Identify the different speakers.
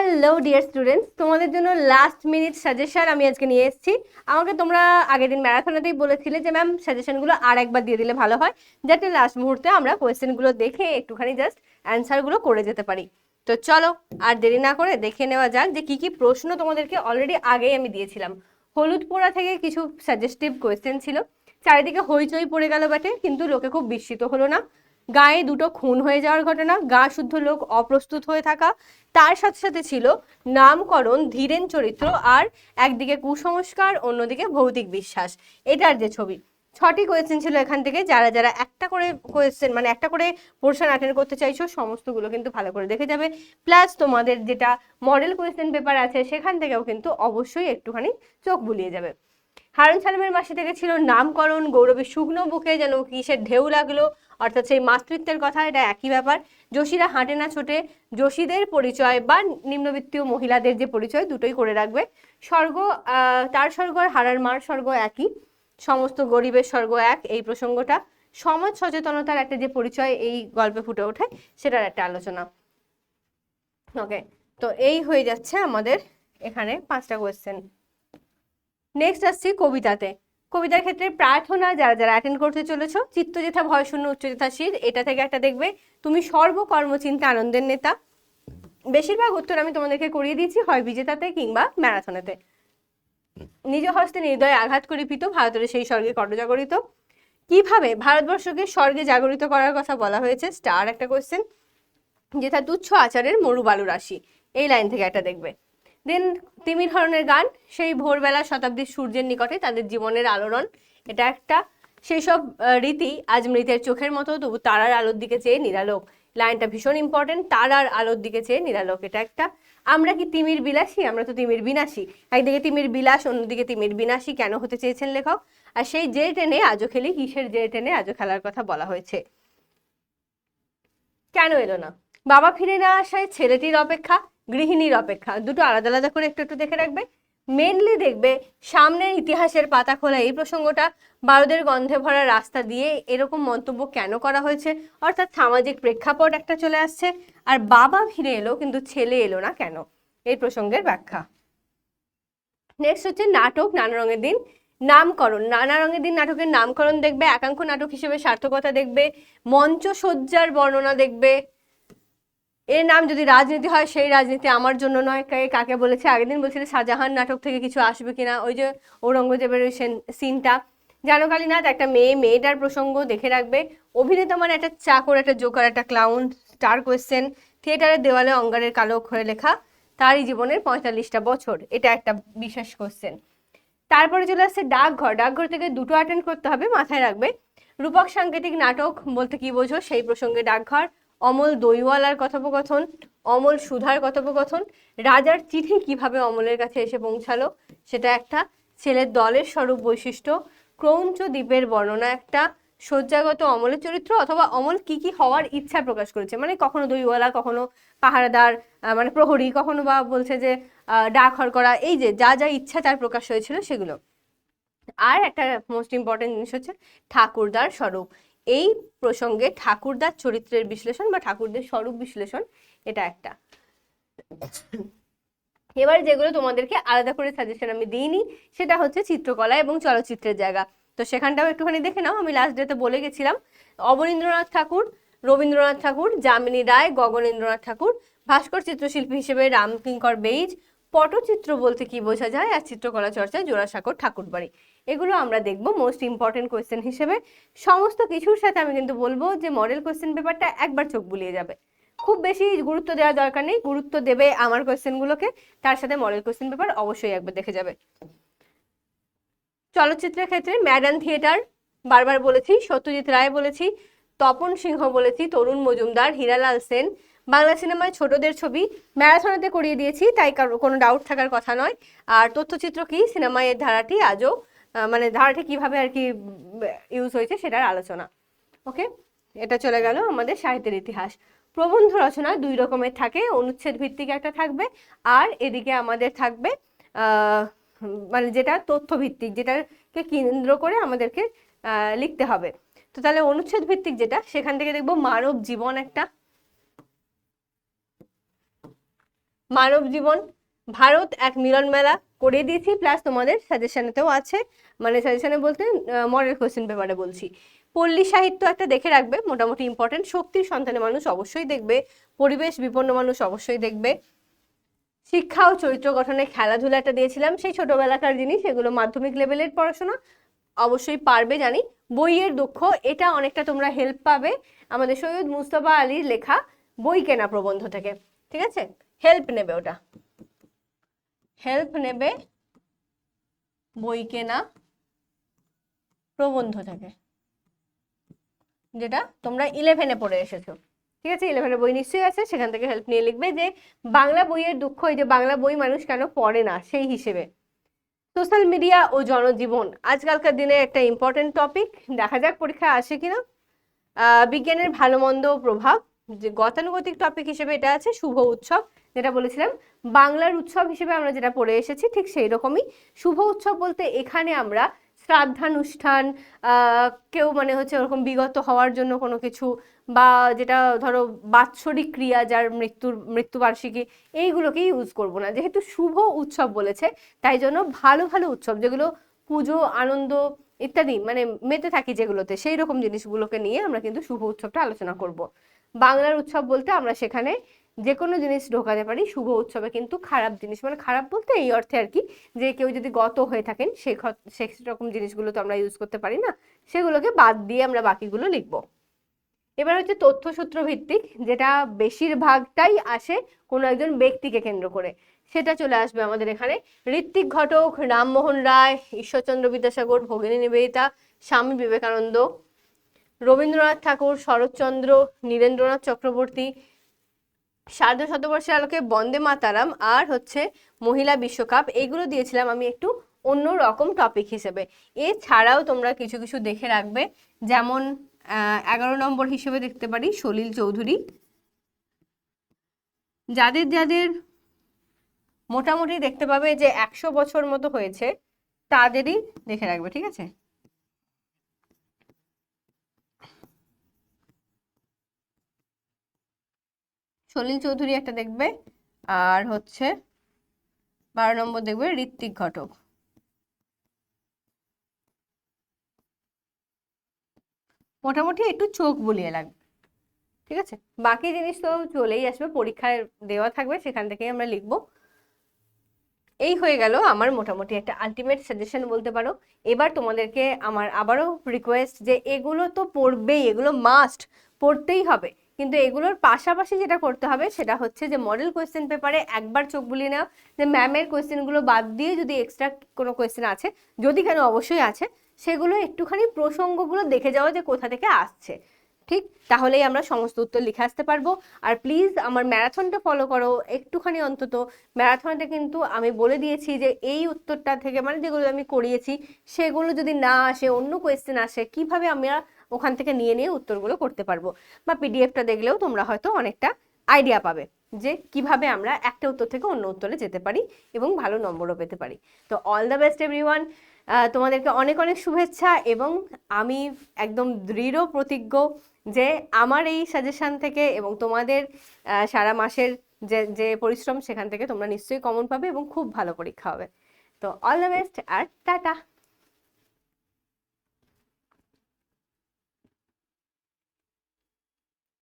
Speaker 1: Hello dear students তোমাদের জন্য last minute suggestion আমি আজকে নিয়ে এসেছি। আমাকে তোমরা আগের দিন ম্যারাথনেতেই বলেছিলে যে ম্যাম সাজেশনগুলো আর একবার দিয়ে দিলে ভালো হয়। যাতে লাস্ট মুহূর্তে আমরা কোয়েশ্চেনগুলো দেখে একটুখানি জাস্ট অ্যান্সারগুলো করে যেতে পারি। তো চলো, আর দেরি না করে দেখে নেওয়া যাক যে কি কি প্রশ্ন তোমাদেরকে অলরেডি আগেই আমি দিয়েছিলাম। হলুদ পোড়া থেকে কিছু সাজেস্টিভ কোয়েশ্চেন ছিল। চারিদিকে হইচই পড়ে গেল ব্যাটে কিন্তু লোকে খুব বিস্মিত হলো না। গায়ে দুটো খুন হয়ে যাওয়ার ঘটনা, গা শুদ্ধ লোক অপ্রস্তুত হয়ে থাকা, তার সাথে সাথে ছিল নামকরণ, ধীরেন চরিত্র আর একদিকে কুসংস্কার, অন্যদিকে ভৌতিক বিশ্বাস। এটার যে ছবি। ছটি কোয়েশ্চেন ছিল এখান থেকে। যারা যারা একটা করে কোয়েশ্চেন মানে একটা করে পোর্শন অ্যাটেন্ড করতে চাইছো, সমস্তগুলো কিন্তু ভালো করে দেখে যাবে। প্লাস তোমাদের যেটা মডেল কোয়েশ্চেন পেপার আছে, সেখান থেকেও কিন্তু অবশ্যই একটুখানি চোখ বুলিয়ে যাবে। হারুন সালামের মাসি থেকে ছিল নামকরণ, গৌরবের শুকনো বুকে যেন কিসের ঢেউ লাগল। অর্থাৎ সেই মাতৃত্বের কথা, এটা একই ব্যাপার। যোশীরা হাঁটে না ছোটে, যোশীদের পরিচয় বা নিম্নবিত্তীয় মহিলাদের যে পরিচয় দুটোই করে রাখবে। স্বর্গ তার স্বর্গ আর হারার মার স্বর্গ একই। সমস্ত গরিবের স্বর্গ এক, এই প্রসঙ্গটা। সমাজ সচেতনতার একটা যে পরিচয়, এই গল্পে ফুটে ওঠে, সেটার একটা আলোচনা। ওকে তো এই হয়ে যাচ্ছে আমাদের এখানে পাঁচটা কোয়েশ্চেন নেক্সট আসছি কবিতাতে। কবিতার ক্ষেত্রে প্রার্থনা যারা যারা অ্যাটেন্ড করতে চলেছ চিত্তজেথা ভয়শূন্য উচ্চজেথা শীত, এটা থেকে একটা দেখবে, তুমি সর্বকর্মচিন্তা আনন্দের নেতা। বেশিরভাগ উত্তর আমি তোমাদেরকে করিয়ে দিয়েছি হয় বিজেতাতে কিংবা ম্যারাথনেতে। নিজ হস্তে নির্দয় আঘাত করিপিত ভারতের সেই স্বর্গে কটজাগরিত কীভাবে ভারতবর্ষকে স্বর্গে জাগরিত করার কথা বলা হয়েছে স্টার একটা কোয়েশ্চেন যেটা তুচ্ছ আচারের মরু বালু রাশি। এই লাইন থেকে একটা দেখবে। দেন তিমি ধরনের গান, সেই ভোরবেলা শতাব্দীর সূর্যের নিকটে তাদের জীবনের আলোড়ন। এটা একটা সেই সব রীতি আজ মৃতের চোখের মতো, তবু তারার আলোর দিকে চেয়ে নিরালোক। লাইনটা ভীষণ ইম্পর্টেন্ট তারার আলোর দিকে চেয়ে নিরালোক। এটা একটা, আমরা কি তিমির বিলাসী? আমরা তো তিমির বিনাশী। একদিকে তিমির বিলাস, অন্যদিকে তিমির বিনাশী কেন হতে চেয়েছেন লেখক? আর সেই যে টেনে আজও খেলি, কিসের যে টেনে আজও খেলার কথা বলা হয়েছে? কেন এলো না? বাবা ফিরে না আসায় ছেলেটির অপেক্ষা গৃহিণীর অপেক্ষা। দুটো আলাদা আলাদা করে একটু একটু দেখে রাখবে। মেনলি দেখবে সামনের ইতিহাসের পাতা খোলা এই প্রসঙ্গটা বারুদের গন্ধে ভরা রাস্তা দিয়ে এরকম মন্তব্য কেন করা হয়েছে? অর্থাৎ সামাজিক প্রেক্ষাপট একটা চলে আসছে, আর বাবা ফিরে এলো, কিন্তু ছেলে এলো না কেন? এই প্রসঙ্গের ব্যাখ্যা। নেক্সট হচ্ছে নাটক, নানা রঙের দিন। নামকরণ। নানা রঙের দিন নাটকের নামকরণ দেখবে একাঙ্ক নাটক হিসেবে সার্থকতা দেখবে মঞ্চ সজ্জার বর্ণনা দেখবে। এর নাম যদি রাজনীতি হয়, সেই রাজনীতি আমার জন্য নয়। কে কাকে বলেছে? আগের দিন বলছিল শাহজাহান নাটক থেকে কিছু আসবে কিনা? ওই যে ঔরঙ্গজেবের ওই সিনটা। জানো কালীনাথ একটা মেয়ে, মেয়েটার প্রসঙ্গ দেখে রাখবে। অভিনেতা মানে একটা চাকর, একটা জোকার, একটা ক্লাউন স্টার কোয়েশ্চেন থিয়েটারের দেওয়ালে অঙ্গারের কালো অক্ষরে লেখা, তারই জীবনের পঁয়তাল্লিশটা বছর। এটা একটা বিশেষ কোয়েশ্চেন তারপরে চলে আসছে ডাকঘর। ডাকঘর থেকে দুটো অ্যাটেন্ড করতে হবে, মাথায় রাখবে। রূপক সাংকেতিক নাটক বলতে কি বোঝো? সেই প্রসঙ্গে ডাকঘর। অমল দইওয়ালার কথোপকথন, অমল সুধার কথোপকথন, রাজার চিঠি কীভাবে অমলের কাছে এসে পৌঁছালো, সেটা একটা ছেলের দলের স্বরূপ বৈশিষ্ট্য ক্রৌঞ্চ দ্বীপের বর্ণনা একটা, শয্যাগত অমলের চরিত্র, অথবা অমল কি কি হওয়ার ইচ্ছা প্রকাশ করেছে? মানে কখনো দইওয়ালা কখনো পাহারাদার মানে প্রহরী, কখনো বা বলছে যে ডাকঘর করা, এই যে যা যা ইচ্ছা তার প্রকাশ হয়েছিল সেগুলো। আর একটা মোস্ট ইম্পর্টেন্ট জিনিস হচ্ছে ঠাকুরদার স্বরূপ। এই প্রসঙ্গে ঠাকুরদার চরিত্রের বিশ্লেষণ বা ঠাকুরদের স্বরূপ বিশ্লেষণ এটা একটা। এবার যেগুলো তোমাদেরকে আলাদা করে সাজেশন আমি দিইনি, সেটা হচ্ছে চিত্রকলা এবং চলচ্চিত্রের জায়গা। তো সেখানটাও একটুখানি দেখে নাও, আমি লাস্ট ডেতে বলে গেছিলাম। অবনীন্দ্রনাথ ঠাকুর, রবীন্দ্রনাথ ঠাকুর, যামিনী রায়, গগনেন্দ্রনাথ ঠাকুর, ভাস্কর চিত্রশিল্পী হিসেবে রামকিঙ্কর বেইজ, পটচিত্র বলতে কি বোঝা যায়? আর চিত্রকলা চর্চায় জোড়াসাঁকর ঠাকুরবাড়ি। এগুলো আমরা দেখব মোস্ট ইম্পর্টেন্ট কোয়েশ্চেন হিসেবে। সমস্ত কিছুর সাথে আমি কিন্তু বলব যে মডেল কোয়েশ্চেন পেপারটা একবার চোখ বুলিয়ে যাবে। খুব বেশি গুরুত্ব দেওয়ার দরকার নেই, গুরুত্ব দেবে আমার কোয়েশ্চেনগুলোকে তার সাথে মডেল কোয়েশ্চেন পেপার অবশ্যই একবার দেখে যাবে। চলচ্চিত্রের ক্ষেত্রে ম্যাডান থিয়েটার বারবার বলেছি, সত্যজিৎ রায় বলেছি, তপন সিংহ বলেছি, তরুণ মজুমদার, হীরালাল সেন, বাংলা সিনেমায় ছোটদের ছবি, ম্যারাথনেতে করিয়ে দিয়েছি, তাই কোনো ডাউট থাকার কথা নয়। আর তথ্যচিত্র কি? সিনেমায় এর ধারাটি আজও মানে ধারাটা কীভাবে আর কি ইউজ হয়েছে সেটার আলোচনা। ওকে এটা চলে গেল আমাদের সাহিত্যের ইতিহাস। প্রবন্ধ রচনা দুই রকমের থাকে, অনুচ্ছেদ ভিত্তিক একটা থাকবে, আর এদিকে আমাদের থাকবে মানে যেটা তথ্য ভিত্তিক যেটাকে কেন্দ্র করে আমাদেরকে লিখতে হবে। তো তাহলে অনুচ্ছেদ ভিত্তিক যেটা, সেখান থেকে দেখব মানব জীবন একটা। মানব জীবন, ভারত এক মিলন মেলা। করে দিয়েছি প্লাস তোমাদের সাজেশনেতেও আছে। মানে সাজেশনে বলতে মডেল কোয়েশ্চেন পেপারে বলছি। পল্লী সাহিত্য একটা দেখে রাখবে, মোটামুটি ইম্পর্টেন্ট শক্তির সন্তানের মানুষ অবশ্যই দেখবে, পরিবেশ বিপন্ন মানুষ অবশ্যই দেখবে। শিক্ষা ও চরিত্র গঠনে খেলাধুলা একটা দিয়েছিলাম, সেই ছোটবেলাকার জিনিস এগুলো মাধ্যমিক লেভেলের পড়াশোনা অবশ্যই পারবে জানি। বইয়ের দুঃখ, এটা অনেকটা তোমরা হেল্প পাবে। আমাদের সৈয়দ মুস্তফা আলীর লেখা, বই কেনা প্রবন্ধ থেকে, ঠিক আছে? হেল্প নেবে ওটা। হেল্প নেবে বই কেনা প্রবন্ধ থেকে, যেটা তোমরা ইলেভেনে পড়ে এসেছ। ঠিক আছে? ইলেভেনের বই নিশ্চয়ই আছে, সেখান থেকে হেল্প নিয়ে লিখবে যে বাংলা বইয়ের দুঃখ, এই যে বাংলা বই মানুষ কেন পড়ে না, সেই হিসেবে। সোশ্যাল মিডিয়া ও জনজীবন, আজকালকার দিনে একটা ইম্পর্টেন্ট টপিক দেখা যাক পরীক্ষায় আসে কিনা। বিজ্ঞানের ভালো মন্দ প্রভাব যে গতানুগতিক টপিক হিসেবে এটা আছে, শুভ উৎসব। যেটা বলেছিলাম, বাংলার উৎসব হিসেবে আমরা যেটা পড়ে এসেছি, ঠিক সেই রকমই শুভ উৎসব বলতে এখানে আমরা শ্রাদ্ধানুষ্ঠান কেউ মানে হচ্ছে ওরকম বিগত হওয়ার জন্য কোনো কিছু বা যেটা ধরো বাৎসরিক ক্রিয়া যার মৃত্যুর, মৃত্যুবার্ষিকী এইগুলোকে ইউজ করব না। যেহেতু শুভ উৎসব বলেছে, তাই জন্য ভালো ভালো উৎসব যেগুলো পুজো, আনন্দ ইত্যাদি মানে মেতে থাকি যেগুলোতে সেই রকম জিনিসগুলোকে নিয়ে আমরা কিন্তু শুভ উৎসবটা আলোচনা করব। বাংলার উৎসব বলতে আমরা সেখানে যে কোনো জিনিস ঢোকাতে পারি, শুভ উৎসবে কিন্তু খারাপ জিনিস। মানে খারাপ বলতে এই অর্থে আর কি, যে কেউ যদি গত হয়ে থাকেন, সে খ- সে রকম জিনিসগুলো তো আমরা ইউজ করতে পারি না, সেগুলোকে বাদ দিয়ে আমরা বাকিগুলো লিখব। এবার হচ্ছে তথ্যসূত্র ভিত্তিক, যেটা বেশিরভাগটাই আসে কোনো একজন ব্যক্তিকে কেন্দ্র করে। সেটা চলে আসবে আমাদের এখানে ঋত্বিক ঘটক, রামমোহন রায়, ঈশ্বরচন্দ্র বিদ্যাসাগর, ভগিনী নিবেদিতা, স্বামী বিবেকানন্দ রবীন্দ্রনাথ ঠাকুর, শরৎচন্দ্র, নীরেন্দ্রনাথ চক্রবর্তী, সার্ধ শতবর্ষের আলোকে বন্দে মাতারাম আর হচ্ছে মহিলা বিশ্বকাপ, এগুলো দিয়েছিলাম আমি একটু অন্য রকম টপিক হিসেবে। এছাড়াও তোমরা কিছু কিছু দেখে রাখবে, যেমন এগারো নম্বর হিসেবে দেখতে পারি সলিল চৌধুরী। যাদের যাদের মোটামুটি দেখতে পাবে যে একশো বছর মতো হয়েছে, তাদেরই দেখে রাখবে, ঠিক আছে? সলিল চৌধুরী একটা দেখবে, আর হচ্ছে বারো নম্বর দেখবে ঋত্বিক ঘটক। মোটামুটি একটু চোখ বুলিয়ে লাগবে, ঠিক আছে? বাকি জিনিস তো চলেই আসবে, পরীক্ষায় দেওয়া থাকবে, সেখান থেকেই আমরা লিখব। এই হয়ে গেল আমার মোটামুটি একটা আলটিমেট সাজেশন বলতে পারো। এবার তোমাদেরকে আমার আবারও রিকোয়েস্ট যে এগুলো তো পড়বেই, এগুলো মাস্ট পড়তেই হবে। কিন্তু এগুলোর পাশাপাশি যেটা করতে হবে সেটা হচ্ছে যে মডেল কোয়েশ্চেন পেপারে একবার চোখ বুলিয়ে নেওয়া যে ম্যামের কোয়েশ্চেনগুলো বাদ দিয়ে যদি এক্সট্রা কোনো কোয়েশ্চেন আছে, যদি কেন অবশ্যই আছে, সেগুলো একটুখানি প্রসঙ্গগুলো দেখে যাওয়া যে কোথা থেকে আসছে। ঠিক? তাহলেই আমরা সমস্ত উত্তর লিখে আসতে পারব। আর প্লিজ আমার ম্যারাথনটা ফলো করো একটুখানি অন্তত। ম্যারাথনটা কিন্তু আমি বলে দিয়েছি যে এই উত্তরটা থেকে মানে যেগুলো আমি করিয়েছি, সেগুলো যদি না আসে, অন্য কোয়েশ্চেন আসে, কীভাবে আমরা ওখান থেকে নিয়ে নিয়ে উত্তরগুলো করতে পারব। বা পিডিএফটা দেখলেও তোমরা হয়তো অনেকটা আইডিয়া পাবে যে কীভাবে আমরা একটা উত্তর থেকে অন্য উত্তরে যেতে পারি এবং ভালো নম্বরও পেতে পারি। তো অল দ্য বেস্ট এভরিওয়ান তোমাদেরকে অনেক অনেক শুভেচ্ছা এবং আমি একদম দৃঢ় প্রতিজ্ঞ যে আমার এই সাজেশন থেকে এবং তোমাদের সারা মাসের যে যে পরিশ্রম সেখান থেকে তোমরা নিশ্চয়ই কমন পাবে এবং খুব ভালো পরীক্ষা হবে তো অল দ্য বেস্ট আর টাটা!